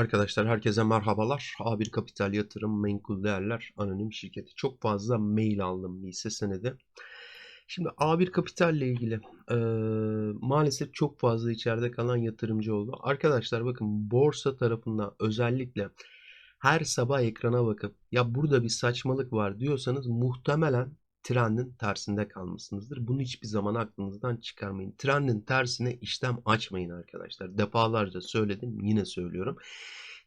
Arkadaşlar herkese merhabalar. A1 Kapital Yatırım Menkul Değerler Anonim Şirketi. Çok fazla mail aldım hisse senedi. Şimdi A1 Kapital ile ilgili e, maalesef çok fazla içeride kalan yatırımcı oldu. Arkadaşlar bakın borsa tarafında özellikle her sabah ekrana bakıp ya burada bir saçmalık var diyorsanız muhtemelen trendin tersinde kalmışsınızdır. Bunu hiçbir zaman aklınızdan çıkarmayın. Trendin tersine işlem açmayın arkadaşlar. Defalarca söyledim yine söylüyorum.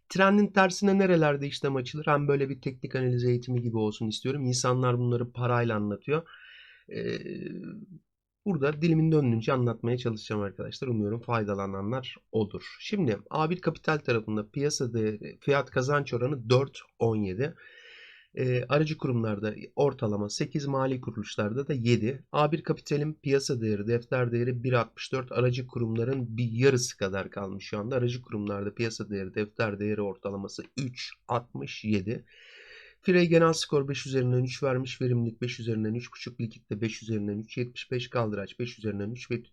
Trendin tersine nerelerde işlem açılır? Hem böyle bir teknik analiz eğitimi gibi olsun istiyorum. İnsanlar bunları parayla anlatıyor. Ee, burada dilimin döndüğünce anlatmaya çalışacağım arkadaşlar. Umuyorum faydalananlar olur. Şimdi A1 Kapital tarafında piyasa değeri, fiyat kazanç oranı 4.17. E, aracı kurumlarda ortalama 8, mali kuruluşlarda da 7. A1 Kapital'in piyasa değeri, defter değeri 1.64. Aracı kurumların bir yarısı kadar kalmış şu anda. Aracı kurumlarda piyasa değeri, defter değeri ortalaması 3.67. Frey genel skor 5 üzerinden 3 vermiş. Verimlilik 5 üzerinden 3.5. Likitte 5 üzerinden 3. 75 kaldıraç 5 üzerinden 3 ve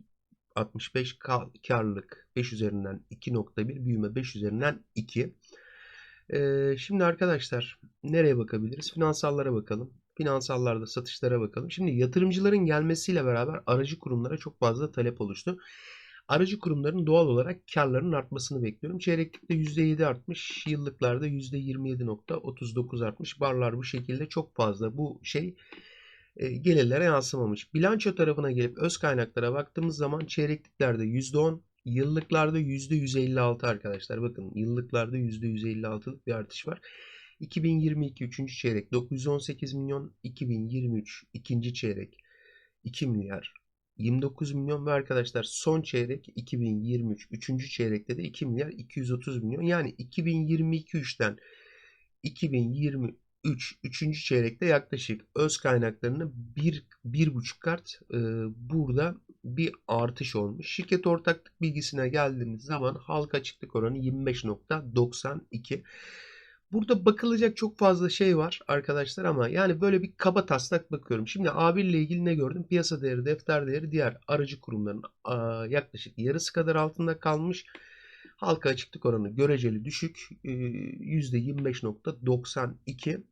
65 karlılık 5 üzerinden 2.1. Büyüme 5 üzerinden 2. Ee, şimdi arkadaşlar nereye bakabiliriz? Finansallara bakalım. Finansallarda satışlara bakalım. Şimdi yatırımcıların gelmesiyle beraber aracı kurumlara çok fazla talep oluştu. Aracı kurumların doğal olarak karlarının artmasını bekliyorum. Çeyreklikte %7 artmış, yıllıklarda %27.39 artmış. Barlar bu şekilde çok fazla bu şey e, gelirlere yansımamış. Bilanço tarafına gelip öz kaynaklara baktığımız zaman çeyrekliklerde %10, Yıllıklarda %156 arkadaşlar. Bakın yıllıklarda %156'lık bir artış var. 2022 3. çeyrek 918 milyon, 2023 2. çeyrek 2 milyar 29 milyon ve arkadaşlar son çeyrek 2023 3. çeyrekte de 2 milyar 230 milyon. Yani 2022 3'ten 2023 3. çeyrekte yaklaşık öz kaynaklarını 1 1,5 kart e, burada bir artış olmuş. Şirket ortaklık bilgisine geldiğimiz zaman halka açıklık oranı 25.92. Burada bakılacak çok fazla şey var arkadaşlar ama yani böyle bir kaba taslak bakıyorum. Şimdi A1 ile ilgili ne gördüm? Piyasa değeri, defter değeri diğer aracı kurumların yaklaşık yarısı kadar altında kalmış. Halka açıklık oranı göreceli düşük. %25.92.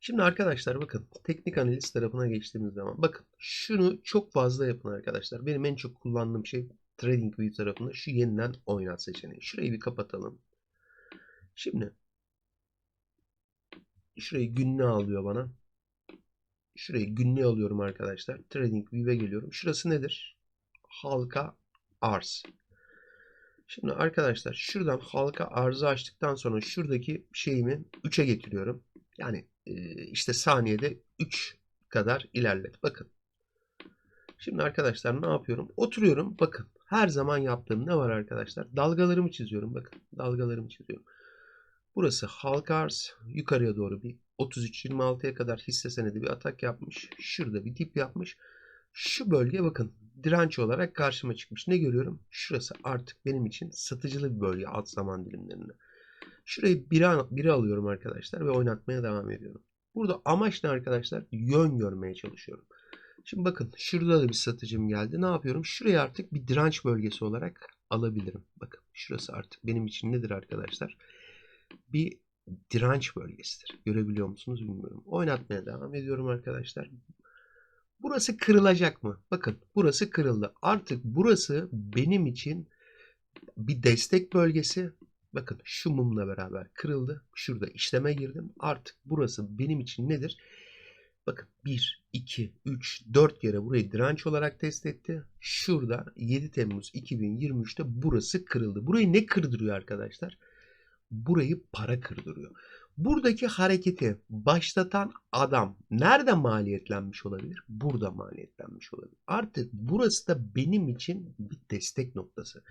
Şimdi arkadaşlar bakın teknik analiz tarafına geçtiğimiz zaman bakın şunu çok fazla yapın arkadaşlar. Benim en çok kullandığım şey TradingView tarafında şu yeniden oynat seçeneği. Şurayı bir kapatalım. Şimdi şurayı günlüğe alıyor bana. Şurayı günlüğe alıyorum arkadaşlar. TradingView'e geliyorum. Şurası nedir? Halka arz. Şimdi arkadaşlar şuradan halka arzı açtıktan sonra şuradaki şeyimi 3'e getiriyorum. Yani işte saniyede 3 kadar ilerlet. Bakın. Şimdi arkadaşlar ne yapıyorum? Oturuyorum. Bakın. Her zaman yaptığım ne var arkadaşlar? Dalgalarımı çiziyorum. Bakın. Dalgalarımı çiziyorum. Burası halka arz. Yukarıya doğru bir 33-26'ya kadar hisse senedi bir atak yapmış. Şurada bir dip yapmış. Şu bölge bakın direnç olarak karşıma çıkmış. Ne görüyorum? Şurası artık benim için satıcılı bir bölge alt zaman dilimlerinde. Şurayı biri, biri alıyorum arkadaşlar ve oynatmaya devam ediyorum. Burada amaç ne arkadaşlar? Yön görmeye çalışıyorum. Şimdi bakın şurada da bir satıcım geldi. Ne yapıyorum? Şurayı artık bir direnç bölgesi olarak alabilirim. Bakın şurası artık benim için nedir arkadaşlar? Bir direnç bölgesidir. Görebiliyor musunuz bilmiyorum. Oynatmaya devam ediyorum arkadaşlar. Burası kırılacak mı? Bakın burası kırıldı. Artık burası benim için bir destek bölgesi Bakın şu mumla beraber kırıldı. Şurada işleme girdim. Artık burası benim için nedir? Bakın 1, 2, 3, 4 kere burayı direnç olarak test etti. Şurada 7 Temmuz 2023'te burası kırıldı. Burayı ne kırdırıyor arkadaşlar? Burayı para kırdırıyor. Buradaki hareketi başlatan adam nerede maliyetlenmiş olabilir? Burada maliyetlenmiş olabilir. Artık burası da benim için bir destek noktası.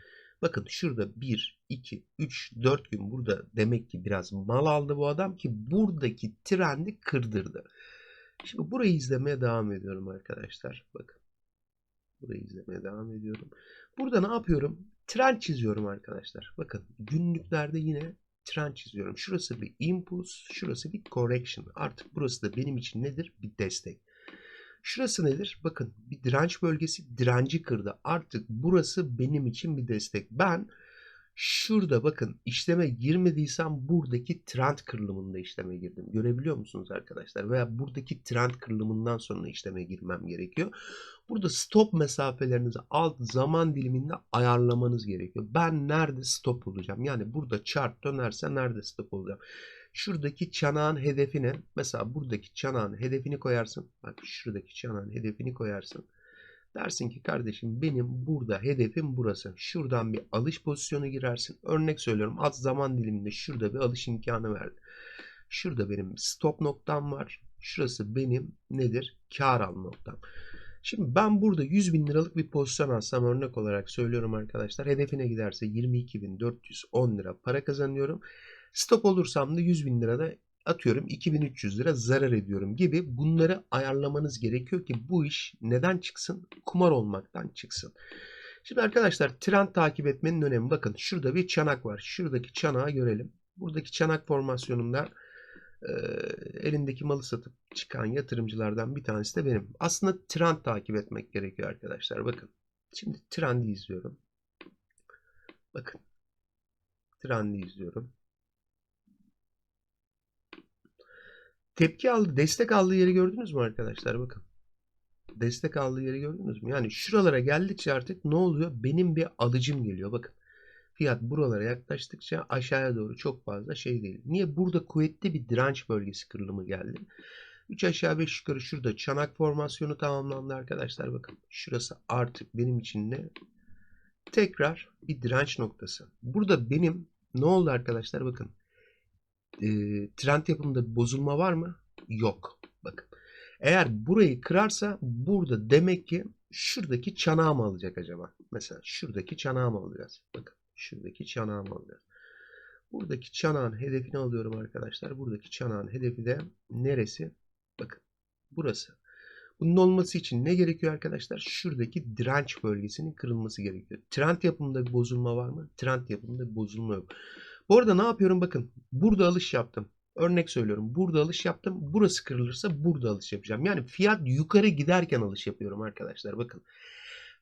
Bakın şurada 1, 2, 3, 4 gün burada demek ki biraz mal aldı bu adam ki buradaki trendi kırdırdı. Şimdi burayı izlemeye devam ediyorum arkadaşlar. Bakın. Burayı izlemeye devam ediyorum. Burada ne yapıyorum? Trend çiziyorum arkadaşlar. Bakın günlüklerde yine trend çiziyorum. Şurası bir impulse, şurası bir correction. Artık burası da benim için nedir? Bir destek. Şurası nedir? Bakın bir direnç bölgesi direnci kırdı. Artık burası benim için bir destek. Ben Şurada bakın işleme girmediysem buradaki trend kırılımında işleme girdim. Görebiliyor musunuz arkadaşlar? Veya buradaki trend kırılımından sonra işleme girmem gerekiyor. Burada stop mesafelerinizi alt zaman diliminde ayarlamanız gerekiyor. Ben nerede stop olacağım? Yani burada chart dönerse nerede stop olacağım? Şuradaki çanağın hedefine mesela buradaki çanağın hedefini koyarsın. Bak şuradaki çanağın hedefini koyarsın. Dersin ki kardeşim benim burada hedefim burası. Şuradan bir alış pozisyonu girersin. Örnek söylüyorum az zaman diliminde şurada bir alış imkanı verdi. Şurada benim stop noktam var. Şurası benim nedir? Kar alma noktam. Şimdi ben burada 100 bin liralık bir pozisyon alsam örnek olarak söylüyorum arkadaşlar. Hedefine giderse 22.410 lira para kazanıyorum. Stop olursam da 100 bin lirada atıyorum 2300 lira zarar ediyorum gibi bunları ayarlamanız gerekiyor ki bu iş neden çıksın? Kumar olmaktan çıksın. Şimdi arkadaşlar trend takip etmenin önemi bakın şurada bir çanak var. Şuradaki çanağı görelim. Buradaki çanak formasyonunda e, elindeki malı satıp çıkan yatırımcılardan bir tanesi de benim. Aslında trend takip etmek gerekiyor arkadaşlar. Bakın. Şimdi trendi izliyorum. Bakın. Trendi izliyorum. Tepki aldı, destek aldığı yeri gördünüz mü arkadaşlar? Bakın. Destek aldığı yeri gördünüz mü? Yani şuralara geldikçe artık ne oluyor? Benim bir alıcım geliyor. Bakın. Fiyat buralara yaklaştıkça aşağıya doğru çok fazla şey değil. Niye? Burada kuvvetli bir direnç bölgesi kırılımı geldi. 3 aşağı 5 yukarı şurada çanak formasyonu tamamlandı arkadaşlar. Bakın şurası artık benim için ne? Tekrar bir direnç noktası. Burada benim ne oldu arkadaşlar? Bakın e, trend yapımında bir bozulma var mı? Yok. Bakın. Eğer burayı kırarsa burada demek ki şuradaki çanağı mı alacak acaba? Mesela şuradaki çanağı mı alacağız? Bakın şuradaki çanağı mı alacağız? Buradaki çanağın hedefini alıyorum arkadaşlar. Buradaki çanağın hedefi de neresi? Bakın burası. Bunun olması için ne gerekiyor arkadaşlar? Şuradaki direnç bölgesinin kırılması gerekiyor. Trend yapımında bir bozulma var mı? Trend yapımında bir bozulma yok. Bu arada ne yapıyorum? Bakın burada alış yaptım. Örnek söylüyorum. Burada alış yaptım. Burası kırılırsa burada alış yapacağım. Yani fiyat yukarı giderken alış yapıyorum arkadaşlar. Bakın.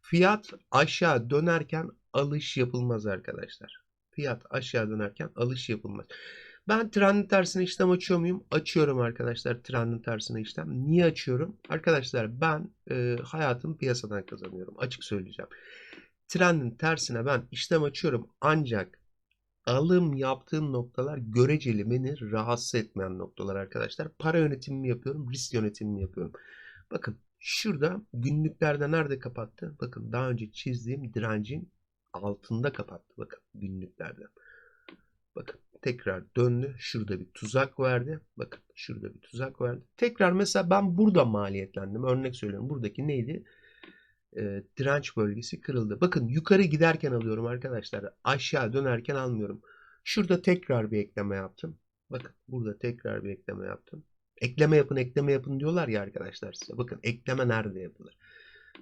Fiyat aşağı dönerken alış yapılmaz arkadaşlar. Fiyat aşağı dönerken alış yapılmaz. Ben trendin tersine işlem açıyor muyum? Açıyorum arkadaşlar trendin tersine işlem. Niye açıyorum? Arkadaşlar ben e, hayatımı piyasadan kazanıyorum. Açık söyleyeceğim. Trendin tersine ben işlem açıyorum ancak alım yaptığım noktalar göreceli beni rahatsız etmeyen noktalar arkadaşlar. Para yönetimimi yapıyorum, risk yönetimimi yapıyorum. Bakın şurada günlüklerde nerede kapattı? Bakın daha önce çizdiğim direncin altında kapattı. Bakın günlüklerde. Bakın tekrar döndü. Şurada bir tuzak verdi. Bakın şurada bir tuzak verdi. Tekrar mesela ben burada maliyetlendim. Örnek söylüyorum. Buradaki neydi? E, direnç bölgesi kırıldı. Bakın yukarı giderken alıyorum arkadaşlar. Aşağı dönerken almıyorum. Şurada tekrar bir ekleme yaptım. Bakın burada tekrar bir ekleme yaptım. Ekleme yapın ekleme yapın diyorlar ya arkadaşlar size. Bakın ekleme nerede yapılır?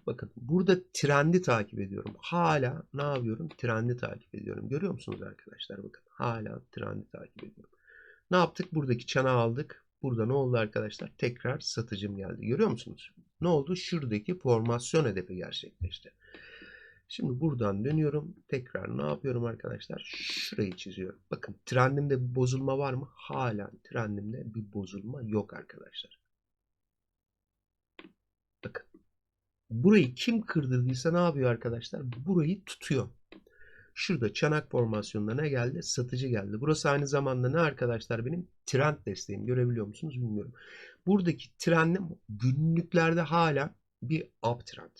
Bakın burada trendi takip ediyorum. Hala ne yapıyorum? Trendi takip ediyorum. Görüyor musunuz arkadaşlar? Bakın hala trendi takip ediyorum. Ne yaptık? Buradaki çanağı aldık. Burada ne oldu arkadaşlar? Tekrar satıcım geldi. Görüyor musunuz? Ne oldu? Şuradaki formasyon hedefi gerçekleşti. Şimdi buradan dönüyorum. Tekrar ne yapıyorum arkadaşlar? Şurayı çiziyorum. Bakın trendimde bir bozulma var mı? Hala trendimde bir bozulma yok arkadaşlar. Bakın. Burayı kim kırdırdıysa ne yapıyor arkadaşlar? Burayı tutuyor. Şurada çanak formasyonunda ne geldi? Satıcı geldi. Burası aynı zamanda ne arkadaşlar benim? Trend desteğim. Görebiliyor musunuz bilmiyorum. Buradaki trendim günlüklerde hala bir uptrend.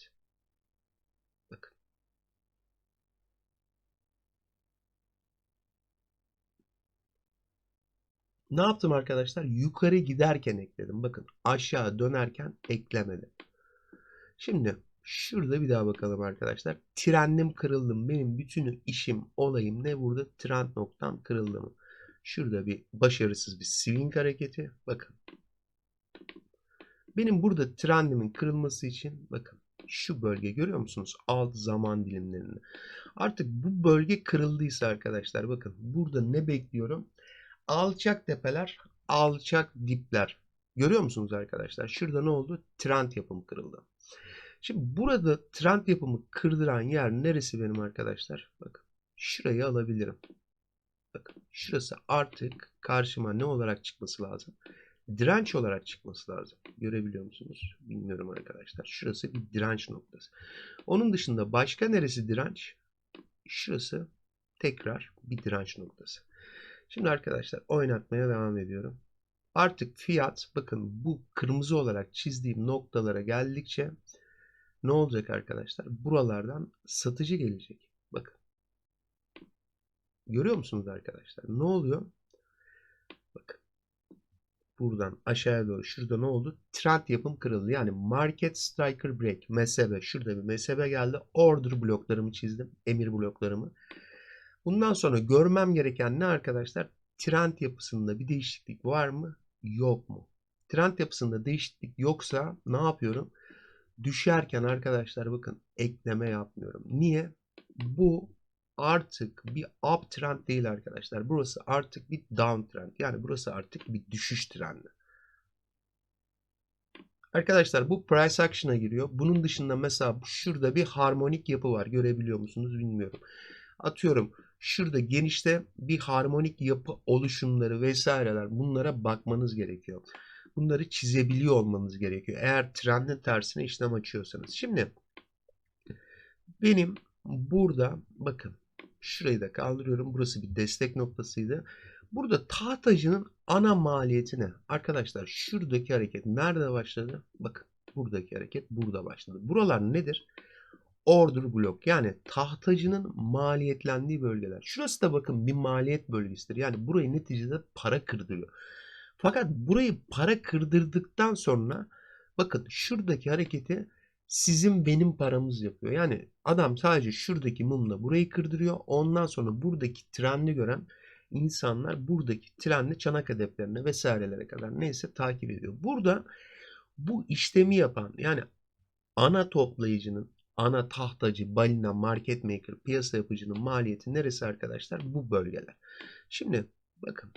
Bakın. Ne yaptım arkadaşlar? Yukarı giderken ekledim. Bakın aşağı dönerken eklemedim. Şimdi Şurada bir daha bakalım arkadaşlar. Trendim kırıldım. Benim bütün işim, olayım ne burada? Trend noktam kırıldı mı? Şurada bir başarısız bir swing hareketi. Bakın. Benim burada trendimin kırılması için bakın şu bölge görüyor musunuz? Alt zaman dilimlerinde. Artık bu bölge kırıldıysa arkadaşlar bakın burada ne bekliyorum? Alçak tepeler, alçak dipler. Görüyor musunuz arkadaşlar? Şurada ne oldu? Trend yapım kırıldı. Şimdi burada trend yapımı kırdıran yer neresi benim arkadaşlar? Bakın şurayı alabilirim. Bakın şurası artık karşıma ne olarak çıkması lazım? Direnç olarak çıkması lazım. Görebiliyor musunuz? Bilmiyorum arkadaşlar. Şurası bir direnç noktası. Onun dışında başka neresi direnç? Şurası tekrar bir direnç noktası. Şimdi arkadaşlar oynatmaya devam ediyorum. Artık fiyat bakın bu kırmızı olarak çizdiğim noktalara geldikçe ne olacak arkadaşlar? Buralardan satıcı gelecek. Bakın. Görüyor musunuz arkadaşlar? Ne oluyor? Bakın. Buradan aşağıya doğru şurada ne oldu? Trend yapım kırıldı. Yani market striker break. MSB. Şurada bir MSB geldi. Order bloklarımı çizdim. Emir bloklarımı. Bundan sonra görmem gereken ne arkadaşlar? Trend yapısında bir değişiklik var mı? Yok mu? Trend yapısında değişiklik yoksa ne yapıyorum? Düşerken arkadaşlar bakın ekleme yapmıyorum. Niye? Bu artık bir uptrend değil arkadaşlar. Burası artık bir downtrend. Yani burası artık bir düşüş trendi. Arkadaşlar bu price action'a giriyor. Bunun dışında mesela şurada bir harmonik yapı var. Görebiliyor musunuz bilmiyorum. Atıyorum şurada genişte bir harmonik yapı oluşumları vesaireler bunlara bakmanız gerekiyor. Bunları çizebiliyor olmanız gerekiyor. Eğer trendin tersine işlem açıyorsanız. Şimdi benim burada bakın şurayı da kaldırıyorum. Burası bir destek noktasıydı. Burada tahtacının ana maliyeti ne? Arkadaşlar şuradaki hareket nerede başladı? Bakın buradaki hareket burada başladı. Buralar nedir? Order blok yani tahtacının maliyetlendiği bölgeler. Şurası da bakın bir maliyet bölgesidir. Yani burayı neticede para kırdırıyor. Fakat burayı para kırdırdıktan sonra bakın şuradaki hareketi sizin benim paramız yapıyor. Yani adam sadece şuradaki mumla burayı kırdırıyor. Ondan sonra buradaki trendi gören insanlar buradaki trendi çanak hedeflerine vesairelere kadar neyse takip ediyor. Burada bu işlemi yapan yani ana toplayıcının ana tahtacı, balina, market maker, piyasa yapıcının maliyeti neresi arkadaşlar? Bu bölgeler. Şimdi bakın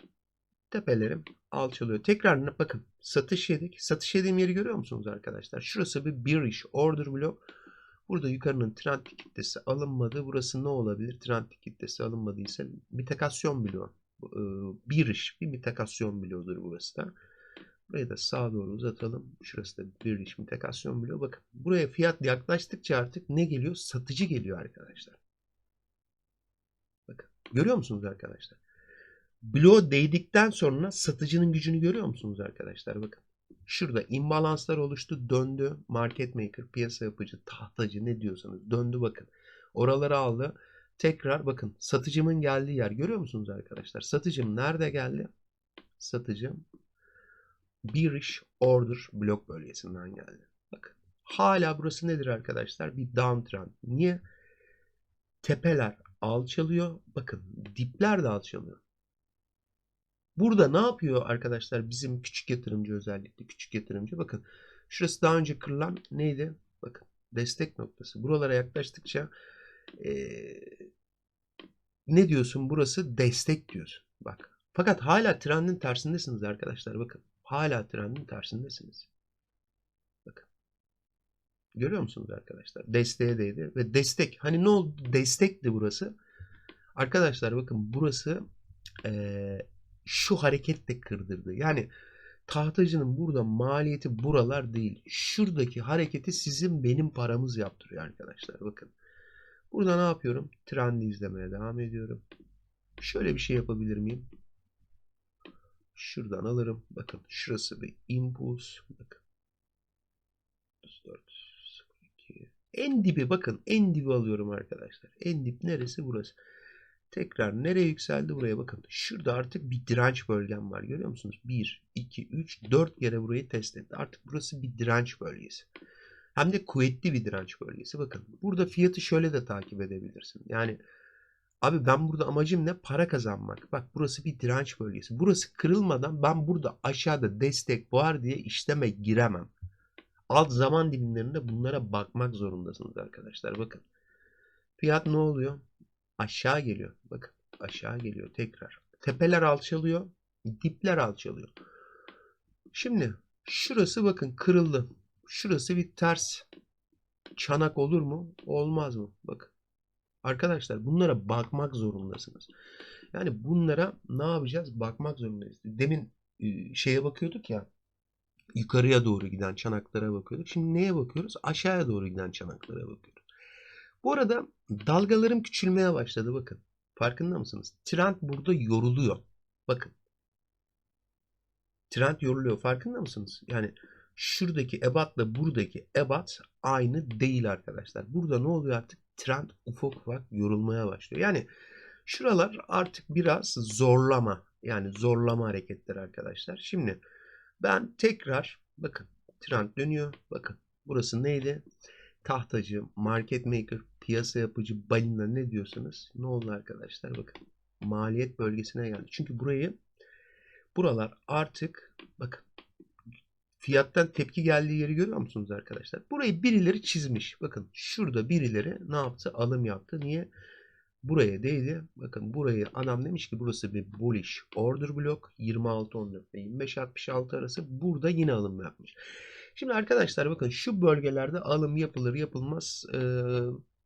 tepelerim alçalıyor. Tekrar bakın satış yedik. Satış yediğim yeri görüyor musunuz arkadaşlar? Şurası bir bearish order block. Burada yukarının trend kitlesi alınmadı. Burası ne olabilir? Trend kitlesi alınmadıysa mitakasyon bloğu. Bearish bir mitakasyon bloğudur burası da. Burayı da sağa doğru uzatalım. Şurası da bir mitakasyon bloğu. Bakın buraya fiyat yaklaştıkça artık ne geliyor? Satıcı geliyor arkadaşlar. Bakın görüyor musunuz arkadaşlar? Bloğu değdikten sonra satıcının gücünü görüyor musunuz arkadaşlar? Bakın. Şurada imbalanslar oluştu. Döndü. Market maker, piyasa yapıcı, tahtacı ne diyorsanız döndü bakın. Oraları aldı. Tekrar bakın satıcımın geldiği yer görüyor musunuz arkadaşlar? Satıcım nerede geldi? Satıcım bearish order blok bölgesinden geldi. Bakın. Hala burası nedir arkadaşlar? Bir downtrend. Niye? Tepeler alçalıyor. Bakın dipler de alçalıyor. Burada ne yapıyor arkadaşlar bizim küçük yatırımcı özellikle küçük yatırımcı bakın şurası daha önce kırılan neydi? Bakın destek noktası. Buralara yaklaştıkça ee, ne diyorsun? Burası destek diyorsun. Bak. Fakat hala trendin tersindesiniz arkadaşlar. Bakın. Hala trendin tersindesiniz. Bakın. Görüyor musunuz arkadaşlar? Desteğe değdi ve destek. Hani ne oldu? Destekti burası. Arkadaşlar bakın burası ee, şu hareketle kırdırdı. Yani tahtacının burada maliyeti buralar değil. Şuradaki hareketi sizin benim paramız yaptırıyor arkadaşlar. Bakın. Burada ne yapıyorum? Trendi izlemeye devam ediyorum. Şöyle bir şey yapabilir miyim? Şuradan alırım. Bakın şurası bir impuls. Bakın. 4, 2. En dibi bakın en dibi alıyorum arkadaşlar. En dip neresi? Burası. Tekrar nereye yükseldi buraya bakın. Şurada artık bir direnç bölgem var. Görüyor musunuz? 1, 2, 3, 4 kere burayı test etti. Artık burası bir direnç bölgesi. Hem de kuvvetli bir direnç bölgesi. Bakın burada fiyatı şöyle de takip edebilirsin. Yani abi ben burada amacım ne? Para kazanmak. Bak burası bir direnç bölgesi. Burası kırılmadan ben burada aşağıda destek var diye işleme giremem. Alt zaman dilimlerinde bunlara bakmak zorundasınız arkadaşlar. Bakın. Fiyat ne oluyor? Aşağı geliyor. Bakın aşağı geliyor tekrar. Tepeler alçalıyor. Dipler alçalıyor. Şimdi şurası bakın kırıldı. Şurası bir ters çanak olur mu? Olmaz mı? Bakın. Arkadaşlar bunlara bakmak zorundasınız. Yani bunlara ne yapacağız? Bakmak zorundayız. Demin e, şeye bakıyorduk ya yukarıya doğru giden çanaklara bakıyorduk. Şimdi neye bakıyoruz? Aşağıya doğru giden çanaklara bakıyoruz. Bu arada dalgalarım küçülmeye başladı bakın. Farkında mısınız? Trend burada yoruluyor. Bakın. Trend yoruluyor. Farkında mısınız? Yani şuradaki ebatla buradaki ebat aynı değil arkadaşlar. Burada ne oluyor artık? Trend ufak ufak yorulmaya başlıyor. Yani şuralar artık biraz zorlama. Yani zorlama hareketleri arkadaşlar. Şimdi ben tekrar bakın trend dönüyor. Bakın burası neydi? Tahtacı, market maker, piyasa yapıcı, balina ne diyorsunuz? Ne oldu arkadaşlar? Bakın maliyet bölgesine geldi. Çünkü burayı buralar artık bakın fiyattan tepki geldiği yeri görüyor musunuz arkadaşlar? Burayı birileri çizmiş. Bakın şurada birileri ne yaptı? Alım yaptı. Niye? Buraya değdi. Bakın burayı adam demiş ki burası bir bullish order block 26.14 ve 25.66 arası. Burada yine alım yapmış. Şimdi arkadaşlar bakın şu bölgelerde alım yapılır yapılmaz. Ee,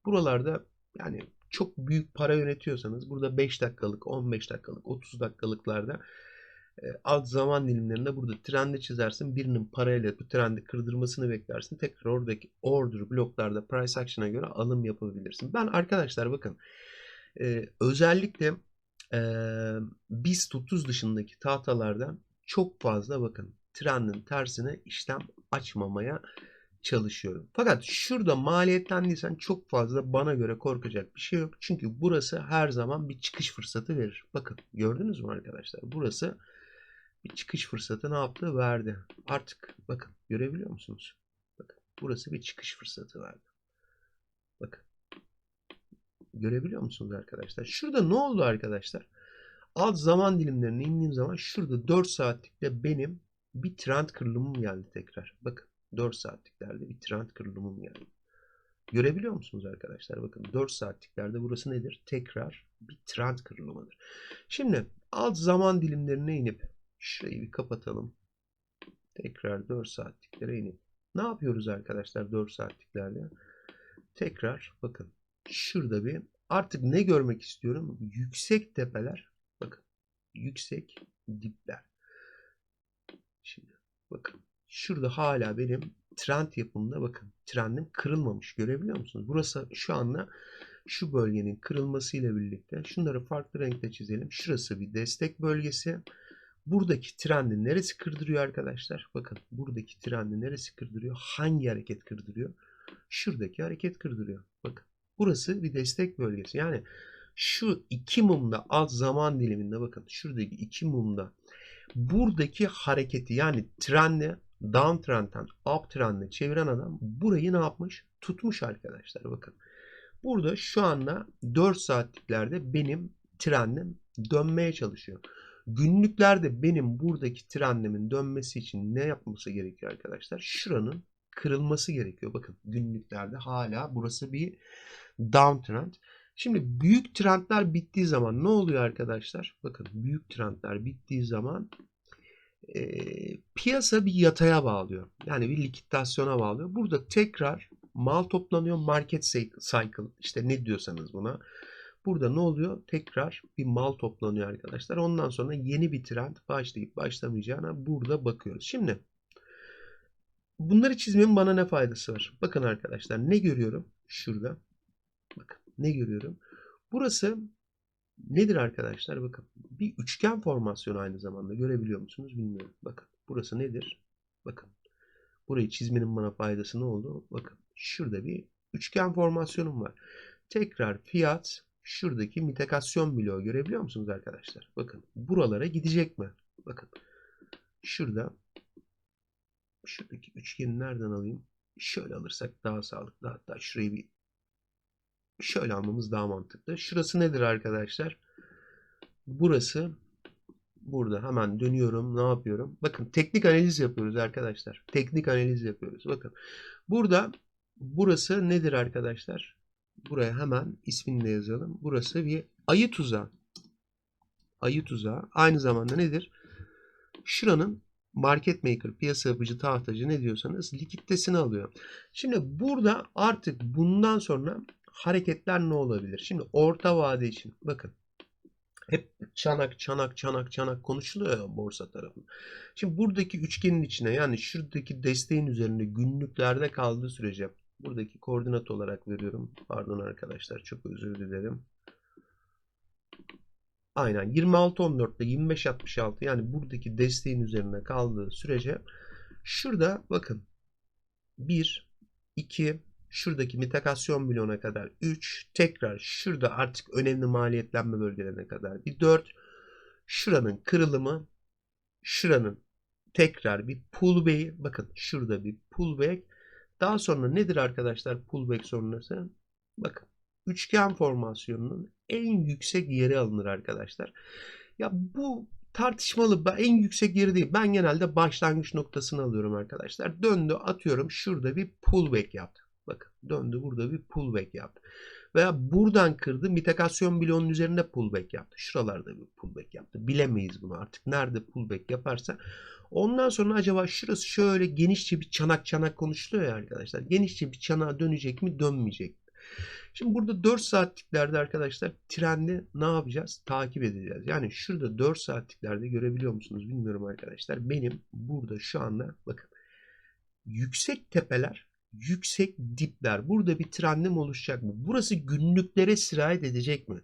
buralarda yani çok büyük para yönetiyorsanız burada 5 dakikalık, 15 dakikalık, 30 dakikalıklarda e, alt zaman dilimlerinde burada trendi çizersin. Birinin parayla bu trendi kırdırmasını beklersin. Tekrar oradaki order bloklarda price action'a göre alım yapabilirsin. Ben arkadaşlar bakın e, özellikle e, BIST 30 dışındaki tahtalarda çok fazla bakın trendin tersine işlem açmamaya çalışıyorum. Fakat şurada maliyetlendiysen çok fazla bana göre korkacak bir şey yok. Çünkü burası her zaman bir çıkış fırsatı verir. Bakın gördünüz mü arkadaşlar? Burası bir çıkış fırsatı ne yaptı? Verdi. Artık bakın görebiliyor musunuz? Bakın burası bir çıkış fırsatı verdi. Bakın. Görebiliyor musunuz arkadaşlar? Şurada ne oldu arkadaşlar? Alt zaman dilimlerine indiğim zaman şurada 4 saatlikte benim bir trend kırılımım geldi tekrar. Bakın 4 saatliklerde bir trend kırılımım geldi. Görebiliyor musunuz arkadaşlar? Bakın 4 saatliklerde burası nedir? Tekrar bir trend kırılımıdır. Şimdi alt zaman dilimlerine inip şurayı bir kapatalım. Tekrar 4 saatliklere inip ne yapıyoruz arkadaşlar 4 saatliklerde? Tekrar bakın şurada bir artık ne görmek istiyorum? Yüksek tepeler. Bakın yüksek dipler. Şimdi bakın şurada hala benim trend yapımında bakın trendim kırılmamış görebiliyor musunuz? Burası şu anda şu bölgenin kırılmasıyla birlikte şunları farklı renkte çizelim. Şurası bir destek bölgesi. Buradaki trendi neresi kırdırıyor arkadaşlar? Bakın buradaki trendi neresi kırdırıyor? Hangi hareket kırdırıyor? Şuradaki hareket kırdırıyor. Bakın burası bir destek bölgesi. Yani şu iki mumda alt zaman diliminde bakın şuradaki iki mumda buradaki hareketi yani trendi down trendten up trend'e çeviren adam burayı ne yapmış? Tutmuş arkadaşlar bakın. Burada şu anda 4 saatliklerde benim trendim dönmeye çalışıyor. Günlüklerde benim buradaki trendimin dönmesi için ne yapması gerekiyor arkadaşlar? Şuranın kırılması gerekiyor. Bakın günlüklerde hala burası bir downtrend. Şimdi büyük trendler bittiği zaman ne oluyor arkadaşlar? Bakın büyük trendler bittiği zaman e, piyasa bir yataya bağlıyor. Yani bir likidasyona bağlıyor. Burada tekrar mal toplanıyor. Market cycle işte ne diyorsanız buna. Burada ne oluyor? Tekrar bir mal toplanıyor arkadaşlar. Ondan sonra yeni bir trend başlayıp başlamayacağına burada bakıyoruz. Şimdi bunları çizmemin bana ne faydası var? Bakın arkadaşlar ne görüyorum? Şurada. Bakın ne görüyorum? Burası nedir arkadaşlar? Bakın bir üçgen formasyonu aynı zamanda görebiliyor musunuz bilmiyorum. Bakın burası nedir? Bakın burayı çizmenin bana faydası ne oldu? Bakın şurada bir üçgen formasyonum var. Tekrar fiyat şuradaki mitekasyon bloğu görebiliyor musunuz arkadaşlar? Bakın buralara gidecek mi? Bakın şurada şuradaki üçgeni nereden alayım? Şöyle alırsak daha sağlıklı. Hatta şurayı bir şöyle almamız daha mantıklı. Şurası nedir arkadaşlar? Burası burada hemen dönüyorum. Ne yapıyorum? Bakın teknik analiz yapıyoruz arkadaşlar. Teknik analiz yapıyoruz. Bakın burada burası nedir arkadaşlar? Buraya hemen ismini de yazalım. Burası bir ayı tuzağı. Ayı tuzağı. Aynı zamanda nedir? Şuranın market maker, piyasa yapıcı, tahtacı ne diyorsanız likiditesini alıyor. Şimdi burada artık bundan sonra hareketler ne olabilir? Şimdi orta vade için bakın hep çanak çanak çanak çanak konuşuluyor ya borsa tarafında. Şimdi buradaki üçgenin içine yani şuradaki desteğin üzerinde günlüklerde kaldığı sürece buradaki koordinat olarak veriyorum. Pardon arkadaşlar çok özür dilerim. Aynen 26.14 ile 25.66 yani buradaki desteğin üzerine kaldığı sürece şurada bakın 1, 2, şuradaki mitakasyon bloğuna kadar 3, tekrar şurada artık önemli maliyetlenme bölgelerine kadar bir 4, şuranın kırılımı, şuranın tekrar bir pullback, bakın şurada bir pullback, daha sonra nedir arkadaşlar pullback sonrası? Bakın üçgen formasyonunun en yüksek yeri alınır arkadaşlar. Ya bu tartışmalı en yüksek yeri değil. Ben genelde başlangıç noktasını alıyorum arkadaşlar. Döndü atıyorum şurada bir pullback yaptı. Bakın döndü burada bir pullback yaptı. Veya buradan kırdı mitakasyon bloğunun üzerinde pullback yaptı. Şuralarda bir pullback yaptı. Bilemeyiz bunu artık. Nerede pullback yaparsa. Ondan sonra acaba şurası şöyle genişçe bir çanak çanak konuşuluyor ya arkadaşlar. Genişçe bir çanağa dönecek mi dönmeyecek mi? Şimdi burada 4 saatliklerde arkadaşlar trendi ne yapacağız? Takip edeceğiz. Yani şurada 4 saatliklerde görebiliyor musunuz bilmiyorum arkadaşlar. Benim burada şu anda bakın yüksek tepeler yüksek dipler. Burada bir trendim oluşacak mı? Burası günlüklere sirayet edecek mi?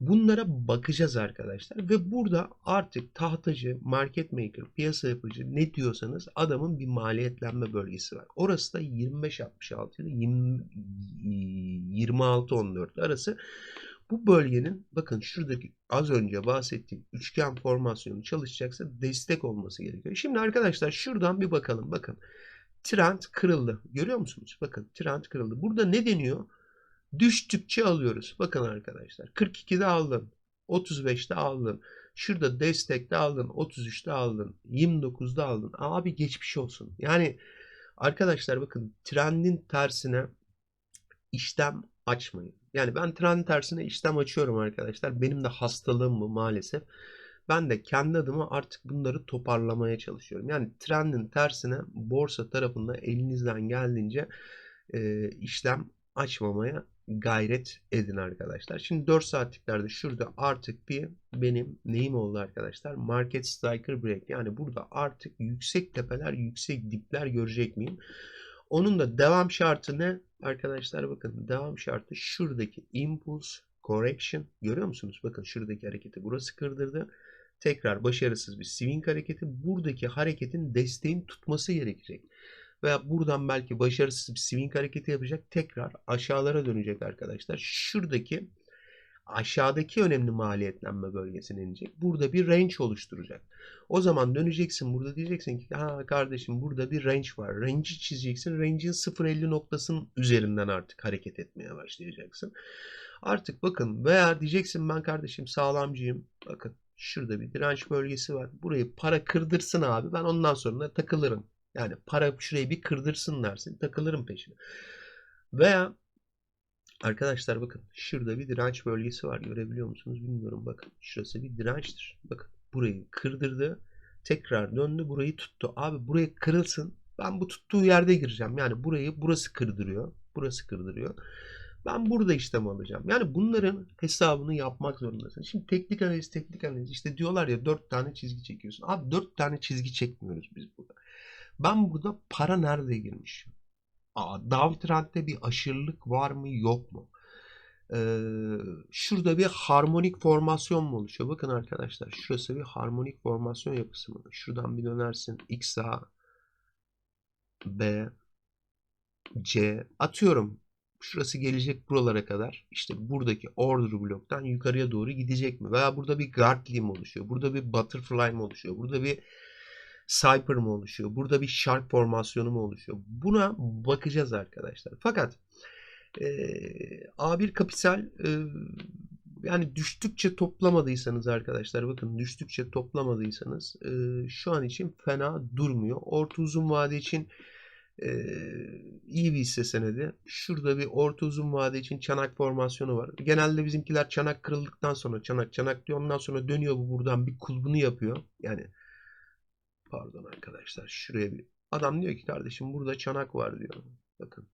Bunlara bakacağız arkadaşlar. Ve burada artık tahtacı, market maker, piyasa yapıcı ne diyorsanız adamın bir maliyetlenme bölgesi var. Orası da 25.66 ile 26.14 arası. Bu bölgenin bakın şuradaki az önce bahsettiğim üçgen formasyonu çalışacaksa destek olması gerekiyor. Şimdi arkadaşlar şuradan bir bakalım. Bakın trend kırıldı. Görüyor musunuz? Bakın trend kırıldı. Burada ne deniyor? Düştükçe alıyoruz. Bakın arkadaşlar. 42'de aldın. 35'te aldın. Şurada destekte aldın. 33'te aldın. 29'da aldın. Abi geçmiş olsun. Yani arkadaşlar bakın trendin tersine işlem açmayın. Yani ben trend tersine işlem açıyorum arkadaşlar. Benim de hastalığım bu maalesef. Ben de kendi adıma artık bunları toparlamaya çalışıyorum. Yani trendin tersine borsa tarafında elinizden geldiğince e, işlem açmamaya gayret edin arkadaşlar. Şimdi 4 saatliklerde şurada artık bir benim neyim oldu arkadaşlar? Market Striker Break. Yani burada artık yüksek tepeler, yüksek dipler görecek miyim? Onun da devam şartı ne? Arkadaşlar bakın devam şartı şuradaki Impulse Correction. Görüyor musunuz? Bakın şuradaki hareketi burası kırdırdı. Tekrar başarısız bir swing hareketi. Buradaki hareketin desteğin tutması gerekecek veya buradan belki başarısız bir swing hareketi yapacak. Tekrar aşağılara dönecek arkadaşlar. Şuradaki aşağıdaki önemli maliyetlenme bölgesine inecek. Burada bir range oluşturacak. O zaman döneceksin burada diyeceksin ki ha kardeşim burada bir range var. Range'i çizeceksin. Range'in 0.50 noktasının üzerinden artık hareket etmeye başlayacaksın. Artık bakın veya diyeceksin ben kardeşim sağlamcıyım. Bakın şurada bir direnç bölgesi var. Burayı para kırdırsın abi. Ben ondan sonra takılırım. Yani para şurayı bir kırdırsın dersin. Takılırım peşine. Veya arkadaşlar bakın şurada bir direnç bölgesi var. Görebiliyor musunuz bilmiyorum. Bakın şurası bir dirençtir. Bakın burayı kırdırdı. Tekrar döndü burayı tuttu. Abi burayı kırılsın. Ben bu tuttuğu yerde gireceğim. Yani burayı burası kırdırıyor. Burası kırdırıyor. Ben burada işlem alacağım. Yani bunların hesabını yapmak zorundasın. Şimdi teknik analiz, teknik analiz. işte diyorlar ya dört tane çizgi çekiyorsun. Abi dört tane çizgi çekmiyoruz biz burada. Ben burada para nerede girmiş? Aa, downtrend'de bir aşırılık var mı yok mu? Ee, şurada bir harmonik formasyon mu oluşuyor? Bakın arkadaşlar şurası bir harmonik formasyon yapısı mı? Şuradan bir dönersin. X, A, B, C. Atıyorum. Şurası gelecek buralara kadar. İşte buradaki order bloktan yukarıya doğru gidecek mi? Veya burada bir guard lim oluşuyor. Burada bir butterfly mı oluşuyor? Burada bir Cyper mı oluşuyor? Burada bir Shark formasyonu mu oluşuyor? Buna bakacağız arkadaşlar. Fakat e, A1 kapital e, yani düştükçe toplamadıysanız arkadaşlar bakın düştükçe toplamadıysanız e, şu an için fena durmuyor. Orta uzun vade için e, iyi bir hisse senedi. Şurada bir orta uzun vade için çanak formasyonu var. Genelde bizimkiler çanak kırıldıktan sonra çanak çanak diyor. Ondan sonra dönüyor bu buradan bir kulbunu yapıyor. Yani Pardon arkadaşlar. Şuraya bir adam diyor ki kardeşim burada çanak var diyor. Bakın.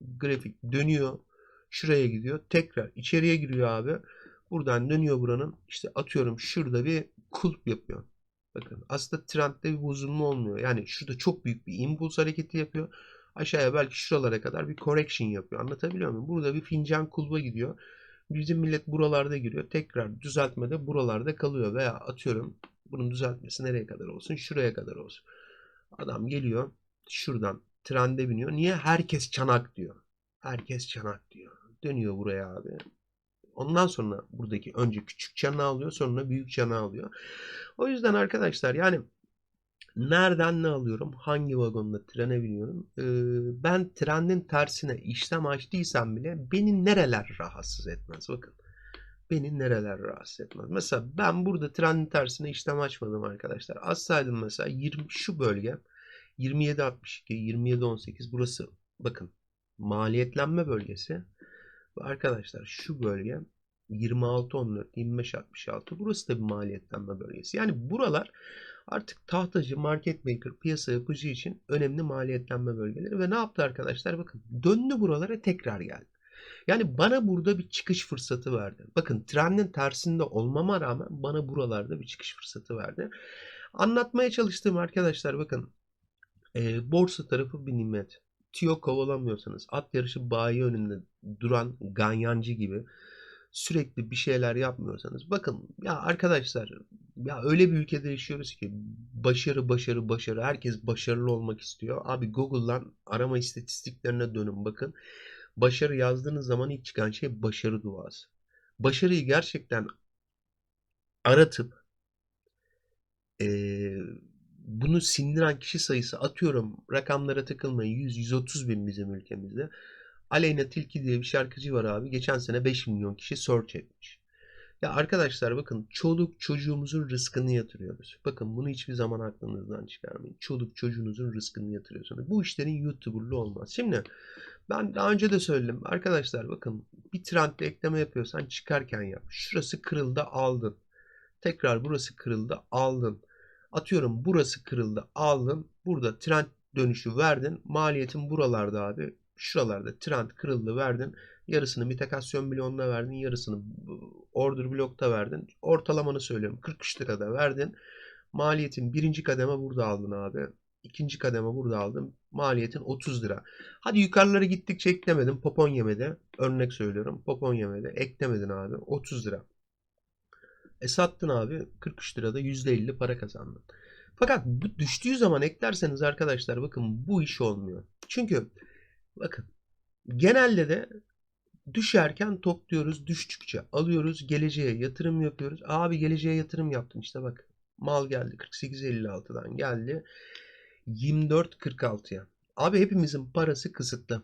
Grafik dönüyor. Şuraya gidiyor. Tekrar içeriye giriyor abi. Buradan dönüyor buranın. İşte atıyorum şurada bir kulp yapıyor. Bakın aslında trendde bir bozulma olmuyor. Yani şurada çok büyük bir impuls hareketi yapıyor. Aşağıya belki şuralara kadar bir correction yapıyor. Anlatabiliyor muyum? Burada bir fincan kulba gidiyor. Bizim millet buralarda giriyor. Tekrar düzeltmede buralarda kalıyor. Veya atıyorum bunun düzeltmesi nereye kadar olsun? Şuraya kadar olsun. Adam geliyor şuradan trende biniyor. Niye? Herkes çanak diyor. Herkes çanak diyor. Dönüyor buraya abi. Ondan sonra buradaki önce küçük çanağı alıyor sonra büyük çanağı alıyor. O yüzden arkadaşlar yani nereden ne alıyorum? Hangi vagonda trene biniyorum? Ee, ben trenin tersine işlem açtıysam bile beni nereler rahatsız etmez? Bakın. Beni nereler rahatsız etmez? Mesela ben burada trenin tersine işlem açmadım arkadaşlar. Açsaydım mesela 20 şu bölge 27.62, 27.18 burası bakın maliyetlenme bölgesi. Arkadaşlar şu bölge 26.14, 25.66 burası da bir maliyetlenme bölgesi. Yani buralar artık tahtacı, market maker, piyasa yapıcı için önemli maliyetlenme bölgeleri. Ve ne yaptı arkadaşlar? Bakın döndü buralara tekrar geldi. Yani bana burada bir çıkış fırsatı verdi. Bakın trendin tersinde olmama rağmen bana buralarda bir çıkış fırsatı verdi. Anlatmaya çalıştığım arkadaşlar bakın e, borsa tarafı bir nimet. Tiyo kovalamıyorsanız, at yarışı bayi önünde duran ganyancı gibi sürekli bir şeyler yapmıyorsanız bakın ya arkadaşlar ya öyle bir ülkede yaşıyoruz ki başarı başarı başarı herkes başarılı olmak istiyor. Abi Google'dan arama istatistiklerine dönün bakın. Başarı yazdığınız zaman ilk çıkan şey başarı duası. Başarıyı gerçekten aratıp ee, bunu sindiren kişi sayısı atıyorum rakamlara takılmayın 100-130 bin bizim ülkemizde. Aleyna Tilki diye bir şarkıcı var abi. Geçen sene 5 milyon kişi search etmiş. Ya arkadaşlar bakın çoluk çocuğumuzun rızkını yatırıyoruz. Bakın bunu hiçbir zaman aklınızdan çıkarmayın. Çoluk çocuğunuzun rızkını yatırıyorsunuz. Bu işlerin YouTuber'lı olmaz. Şimdi ben daha önce de söyledim. Arkadaşlar bakın bir trendde ekleme yapıyorsan çıkarken yap. Şurası kırıldı aldın. Tekrar burası kırıldı aldın. Atıyorum burası kırıldı aldın. Burada trend dönüşü verdin. Maliyetin buralarda abi. Şuralarda trend kırıldı verdin. Yarısını mitakasyon bloğuna verdin. Yarısını order blokta verdin. Ortalamanı söylüyorum. 43 lirada verdin. Maliyetin birinci kademe burada aldın abi. İkinci kademe burada aldım. Maliyetin 30 lira. Hadi yukarılara gittikçe eklemedin. Popon yemedi. Örnek söylüyorum. Popon yemedi. Eklemedin abi. 30 lira. E sattın abi 43 lirada %50 para kazandın. Fakat bu düştüğü zaman eklerseniz arkadaşlar bakın bu iş olmuyor. Çünkü bakın genelde de düşerken topluyoruz düştükçe alıyoruz geleceğe yatırım yapıyoruz. Abi geleceğe yatırım yaptın işte bak mal geldi 48.56'dan geldi 24.46'ya. Abi hepimizin parası kısıtlı.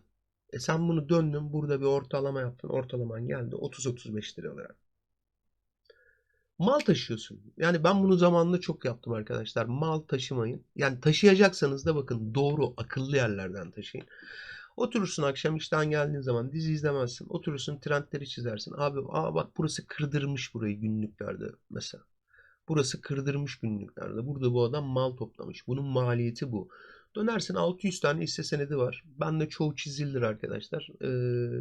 E sen bunu döndün burada bir ortalama yaptın. Ortalaman geldi 30-35 lira olarak mal taşıyorsun. Yani ben bunu zamanında çok yaptım arkadaşlar. Mal taşımayın. Yani taşıyacaksanız da bakın doğru akıllı yerlerden taşıyın. Oturursun akşam işten geldiğin zaman dizi izlemezsin. Oturursun trendleri çizersin. Abi aa bak burası kırdırmış burayı günlüklerde mesela. Burası kırdırmış günlüklerde. Burada bu adam mal toplamış. Bunun maliyeti bu. Dönersin 600 tane hisse senedi var. Ben de çoğu çizildir arkadaşlar. Ee,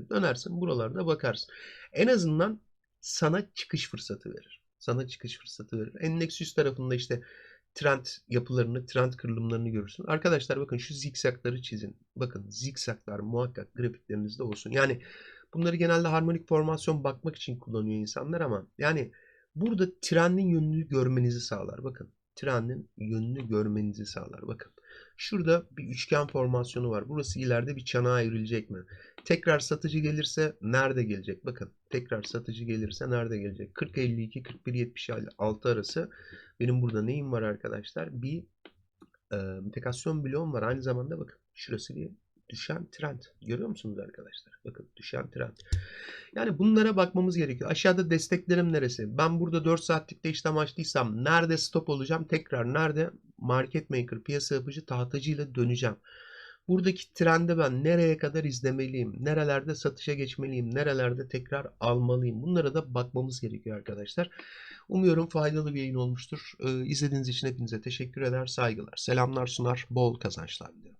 dönersin buralarda bakarsın. En azından sana çıkış fırsatı verir sana çıkış fırsatı verir. Endeks 100 tarafında işte trend yapılarını, trend kırılımlarını görürsün. Arkadaşlar bakın şu zikzakları çizin. Bakın zikzaklar muhakkak grafiklerinizde olsun. Yani bunları genelde harmonik formasyon bakmak için kullanıyor insanlar ama yani burada trendin yönünü görmenizi sağlar. Bakın trendin yönünü görmenizi sağlar. Bakın şurada bir üçgen formasyonu var. Burası ileride bir çanağa evrilecek mi? Tekrar satıcı gelirse nerede gelecek? Bakın tekrar satıcı gelirse nerede gelecek? 40-52, 41-76 arası benim burada neyim var arkadaşlar? Bir e, mütekasyon bloğum var. Aynı zamanda bakın şurası bir düşen trend. Görüyor musunuz arkadaşlar? Bakın düşen trend. Yani bunlara bakmamız gerekiyor. Aşağıda desteklerim neresi? Ben burada 4 saatlikte işlem açtıysam nerede stop olacağım? Tekrar nerede? Market maker, piyasa yapıcı, tahtacıyla döneceğim. Buradaki trendi ben nereye kadar izlemeliyim? Nerelerde satışa geçmeliyim? Nerelerde tekrar almalıyım? Bunlara da bakmamız gerekiyor arkadaşlar. Umuyorum faydalı bir yayın olmuştur. Ee, izlediğiniz için hepinize teşekkür eder, saygılar. Selamlar sunar, bol kazançlar diliyorum.